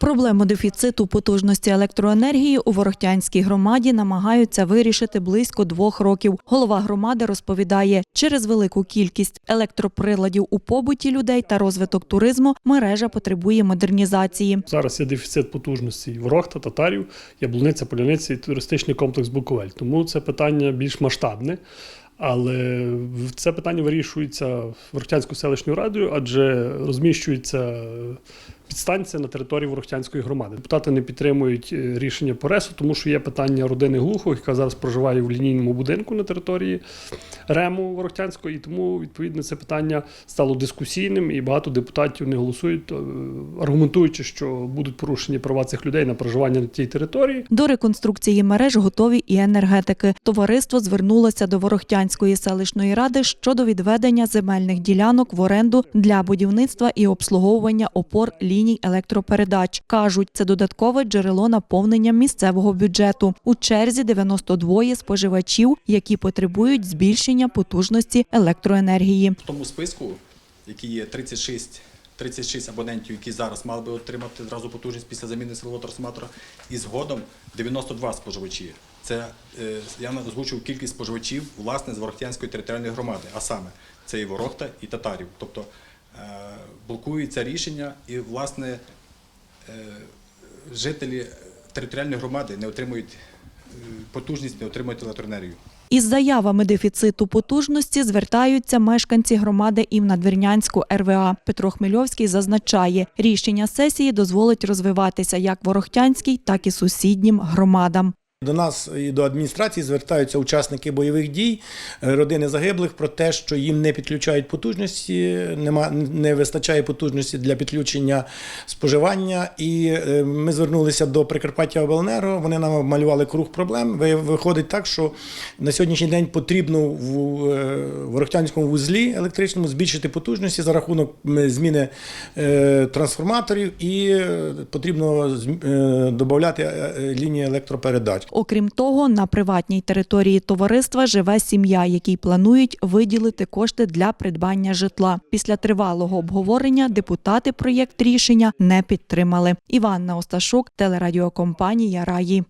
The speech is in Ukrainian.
Проблему дефіциту потужності електроенергії у Ворохтянській громаді намагаються вирішити близько двох років. Голова громади розповідає, через велику кількість електроприладів у побуті людей та розвиток туризму мережа потребує модернізації. Зараз є дефіцит потужності Ворохта, татарів, Яблуниця, Поляниця і туристичний комплекс Буковель. Тому це питання більш масштабне. Але це питання вирішується Ворохтянською селищною радою, адже розміщується підстанція на території Ворохтянської громади. Депутати не підтримують е, рішення по тому що є питання родини Глухових, яка зараз проживає в лінійному будинку на території РЕМу Ворохтянського, і тому відповідно це питання стало дискусійним, і багато депутатів не голосують, е, аргументуючи, що будуть порушені права цих людей на проживання на тій території. До реконструкції мереж готові і енергетики. Товариство звернулося до Ворохтянської селищної ради щодо відведення земельних ділянок в оренду для будівництва і обслуговування опор ліній електропередач. кажуть, це додаткове джерело наповнення місцевого бюджету. У черзі 92 споживачів, які потребують збільшення потужності електроенергії. В тому списку, який є 36, 36 абонентів, які зараз мали би отримати зразу потужність після заміни силового трансформатора, і згодом 92 споживачі. Це е, я озвучив кількість споживачів власне з Ворохтянської територіальної громади, а саме це і Ворохта, і татарів. Тобто блокується рішення, і власне е, жителі територіальної громади не отримують е, потужність, не отримують електроенергію. Із заявами дефіциту потужності звертаються мешканці громади і в Надвірнянську РВА. Петро Хмельовський зазначає, рішення сесії дозволить розвиватися як Ворохтянській, так і сусіднім громадам. До нас і до адміністрації звертаються учасники бойових дій, е, родини загиблих про те, що їм не підключають потужності, нема не вистачає потужності для підключення споживання. І е, ми звернулися до Прикарпаття Обленерго. Вони нам малювали круг проблем. Виходить так, що на сьогоднішній день потрібно в е, Ворохтянському вузлі електричному збільшити потужності за рахунок зміни трансформаторів, і потрібно додати лінії електропередач. Окрім того, на приватній території товариства живе сім'я, якій планують виділити кошти для придбання житла. Після тривалого обговорення депутати проєкт рішення не підтримали. Іванна Осташук, телерадіокомпанія Раї.